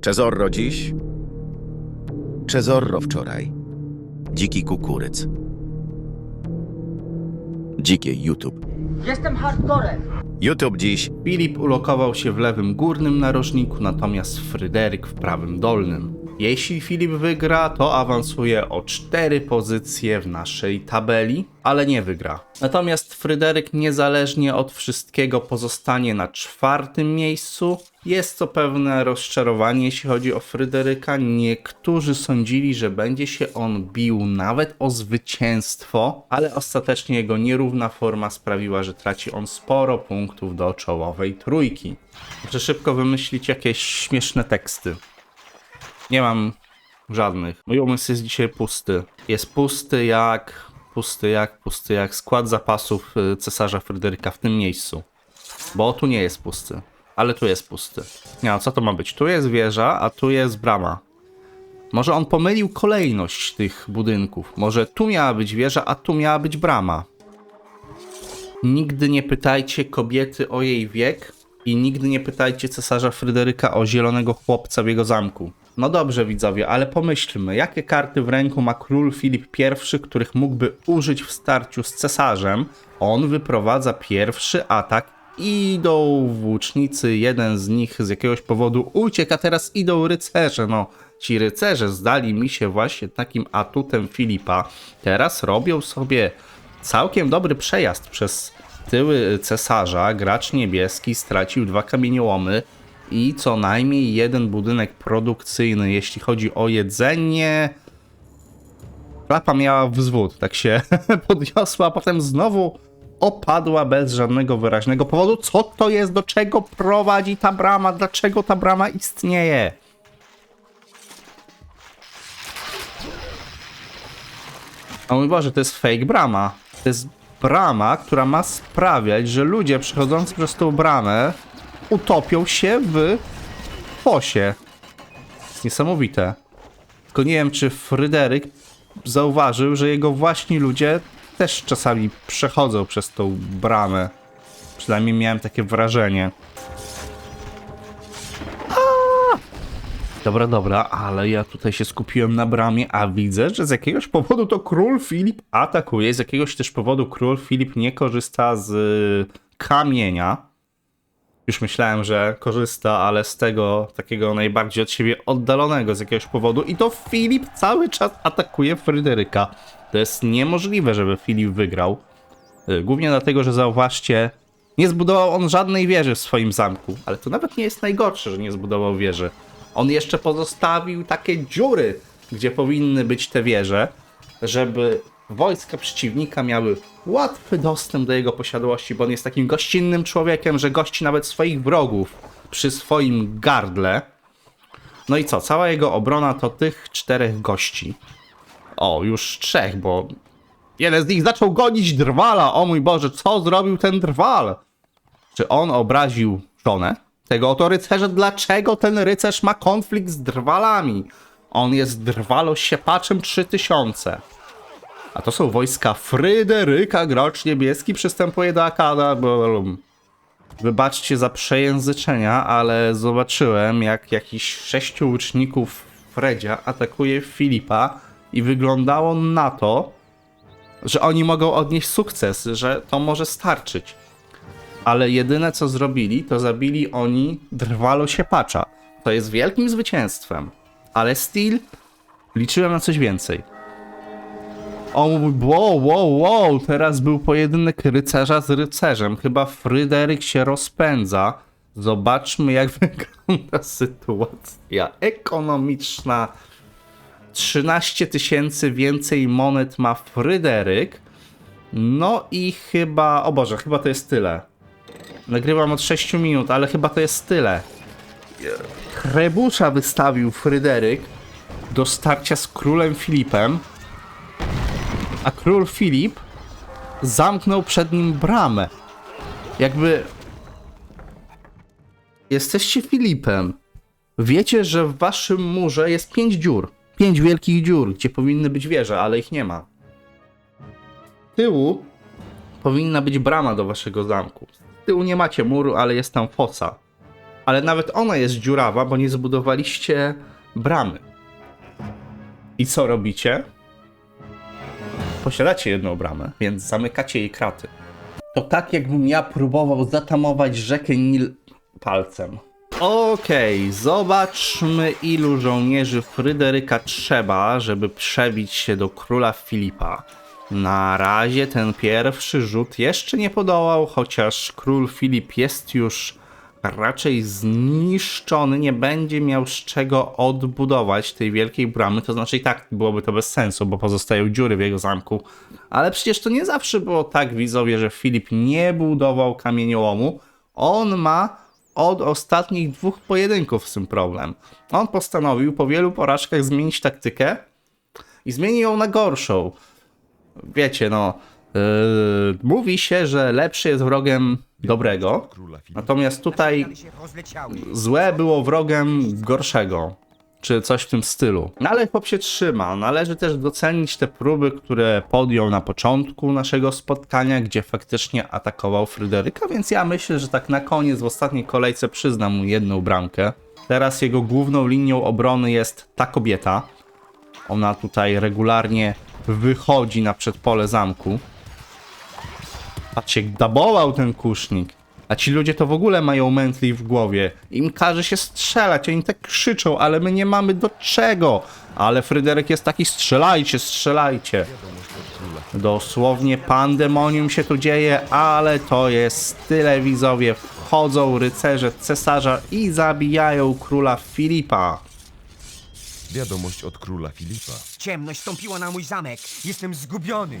Czezorro dziś, Czezorro wczoraj. Dziki kukuryc. Dzikie YouTube. Jestem hardcorem. YouTube dziś, Filip ulokował się w lewym górnym narożniku, natomiast Fryderyk w prawym dolnym. Jeśli Filip wygra, to awansuje o 4 pozycje w naszej tabeli, ale nie wygra. Natomiast Fryderyk niezależnie od wszystkiego pozostanie na czwartym miejscu. Jest to pewne rozczarowanie, jeśli chodzi o Fryderyka. Niektórzy sądzili, że będzie się on bił nawet o zwycięstwo, ale ostatecznie jego nierówna forma sprawiła, że traci on sporo punktów do czołowej trójki. Muszę szybko wymyślić jakieś śmieszne teksty. Nie mam żadnych. Mój umysł jest dzisiaj pusty. Jest pusty jak, pusty jak, pusty jak skład zapasów y, cesarza Fryderyka w tym miejscu. Bo tu nie jest pusty. Ale tu jest pusty. Nie, no co to ma być? Tu jest wieża, a tu jest brama. Może on pomylił kolejność tych budynków. Może tu miała być wieża, a tu miała być brama. Nigdy nie pytajcie kobiety o jej wiek i nigdy nie pytajcie cesarza Fryderyka o zielonego chłopca w jego zamku. No dobrze widzowie, ale pomyślmy, jakie karty w ręku ma król Filip I, których mógłby użyć w starciu z cesarzem. On wyprowadza pierwszy atak, idą włócznicy, jeden z nich z jakiegoś powodu ucieka, teraz idą rycerze. No, ci rycerze zdali mi się właśnie takim atutem Filipa. Teraz robią sobie całkiem dobry przejazd przez tyły cesarza. Gracz niebieski stracił dwa kamieniołomy i co najmniej jeden budynek produkcyjny, jeśli chodzi o jedzenie. Klapa miała wzwód, tak się podniosła, a potem znowu opadła bez żadnego wyraźnego powodu. Co to jest, do czego prowadzi ta brama, dlaczego ta brama istnieje? O mój Boże, to jest fake brama. To jest brama, która ma sprawiać, że ludzie przechodzący przez tą bramę utopią się w fosie. Niesamowite. Tylko nie wiem, czy Fryderyk zauważył, że jego właśnie ludzie też czasami przechodzą przez tą bramę. Przynajmniej miałem takie wrażenie. Dobra, dobra, ale ja tutaj się skupiłem na bramie, a widzę, że z jakiegoś powodu to król Filip atakuje. Z jakiegoś też powodu król Filip nie korzysta z y, kamienia. Już myślałem, że korzysta, ale z tego takiego najbardziej od siebie oddalonego z jakiegoś powodu. I to Filip cały czas atakuje Fryderyka. To jest niemożliwe, żeby Filip wygrał. Y, Głównie dlatego, że zauważcie, nie zbudował on żadnej wieży w swoim zamku. Ale to nawet nie jest najgorsze, że nie zbudował wieży. On jeszcze pozostawił takie dziury, gdzie powinny być te wieże, żeby wojska przeciwnika miały łatwy dostęp do jego posiadłości, bo on jest takim gościnnym człowiekiem, że gości nawet swoich wrogów przy swoim gardle. No i co? Cała jego obrona to tych czterech gości. O, już trzech, bo jeden z nich zaczął gonić drwala. O mój Boże, co zrobił ten drwal? Czy on obraził żonę tego oto rycerza? Dlaczego ten rycerz ma konflikt z drwalami? On jest drwalosiepaczem 3000. A to są wojska Fryderyka, gracz niebieski przystępuje do Akada. Wybaczcie za przejęzyczenia, ale zobaczyłem jak jakiś sześciu łuczników Fredzia atakuje Filipa i wyglądało na to, że oni mogą odnieść sukces, że to może starczyć. Ale jedyne co zrobili, to zabili oni drwalo siepacza. To jest wielkim zwycięstwem. Ale still liczyłem na coś więcej. O mój, wow, wow, wow, teraz był pojedynek rycerza z rycerzem. Chyba Fryderyk się rozpędza. Zobaczmy, jak wygląda sytuacja ekonomiczna. 13 tysięcy więcej monet ma Fryderyk. No i chyba, o Boże, chyba to jest tyle. Nagrywam od 6 minut, ale chyba to jest tyle. Trebusza wystawił Fryderyk do starcia z królem Filipem a król Filip zamknął przed nim bramę. Jakby. Jesteście Filipem. Wiecie, że w waszym murze jest pięć dziur. Pięć wielkich dziur, gdzie powinny być wieże, ale ich nie ma. Tyłu powinna być brama do waszego zamku. Z tyłu nie macie muru, ale jest tam fosa. ale nawet ona jest dziurawa, bo nie zbudowaliście bramy. I co robicie? Posiadacie jedną bramę, więc zamykacie jej kraty. To tak jakbym ja próbował zatamować rzekę Nil palcem. Okej, zobaczmy ilu żołnierzy Fryderyka trzeba, żeby przebić się do króla Filipa. Na razie ten pierwszy rzut jeszcze nie podołał, chociaż król Filip jest już raczej zniszczony, nie będzie miał z czego odbudować tej wielkiej bramy, to znaczy i tak byłoby to bez sensu, bo pozostają dziury w jego zamku. Ale przecież to nie zawsze było tak, widzowie, że Filip nie budował kamieniołomu. On ma od ostatnich dwóch pojedynków z tym problem. On postanowił po wielu porażkach zmienić taktykę i zmieni ją na gorszą. Wiecie, no, yy, mówi się, że lepszy jest wrogiem dobrego, natomiast tutaj złe było wrogiem gorszego, czy coś w tym stylu. No ale chłop się trzyma. Należy też docenić te próby, które podjął na początku naszego spotkania, gdzie faktycznie atakował Fryderyka, więc ja myślę, że tak na koniec w ostatniej kolejce przyznam mu jedną bramkę. Teraz jego główną linią obrony jest ta kobieta. Ona tutaj regularnie wychodzi na przedpole zamku. Patrzcie, dabował ten kusznik. A ci ludzie to w ogóle mają mętli w głowie. Im każe się strzelać, oni tak krzyczą, ale my nie mamy do czego. Ale Fryderyk jest taki, strzelajcie, strzelajcie. Dosłownie pandemonium się tu dzieje, ale to jest tyle widzowie. Wchodzą rycerze cesarza i zabijają króla Filipa. Wiadomość od króla Filipa. Ciemność stąpiła na mój zamek. Jestem zgubiony.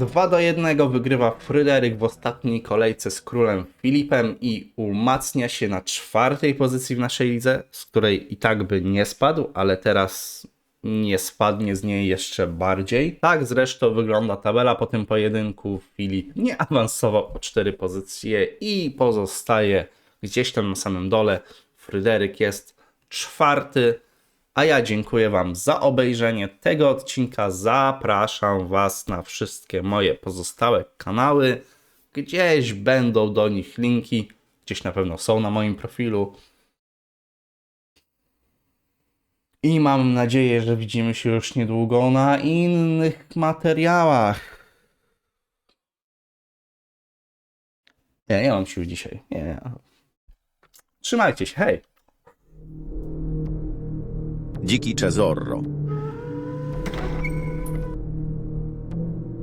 2 do 1 wygrywa Fryderyk w ostatniej kolejce z królem Filipem i umacnia się na czwartej pozycji w naszej lidze, z której i tak by nie spadł, ale teraz nie spadnie z niej jeszcze bardziej. Tak zresztą wygląda tabela po tym pojedynku. Filip nie awansował o 4 pozycje i pozostaje gdzieś tam na samym dole. Fryderyk jest czwarty. A ja dziękuję Wam za obejrzenie tego odcinka. Zapraszam Was na wszystkie moje pozostałe kanały. Gdzieś będą do nich linki. Gdzieś na pewno są na moim profilu. I mam nadzieję, że widzimy się już niedługo na innych materiałach. Nie, nie mam sił dzisiaj. Nie. Trzymajcie się, hej! Dziki Cezorro.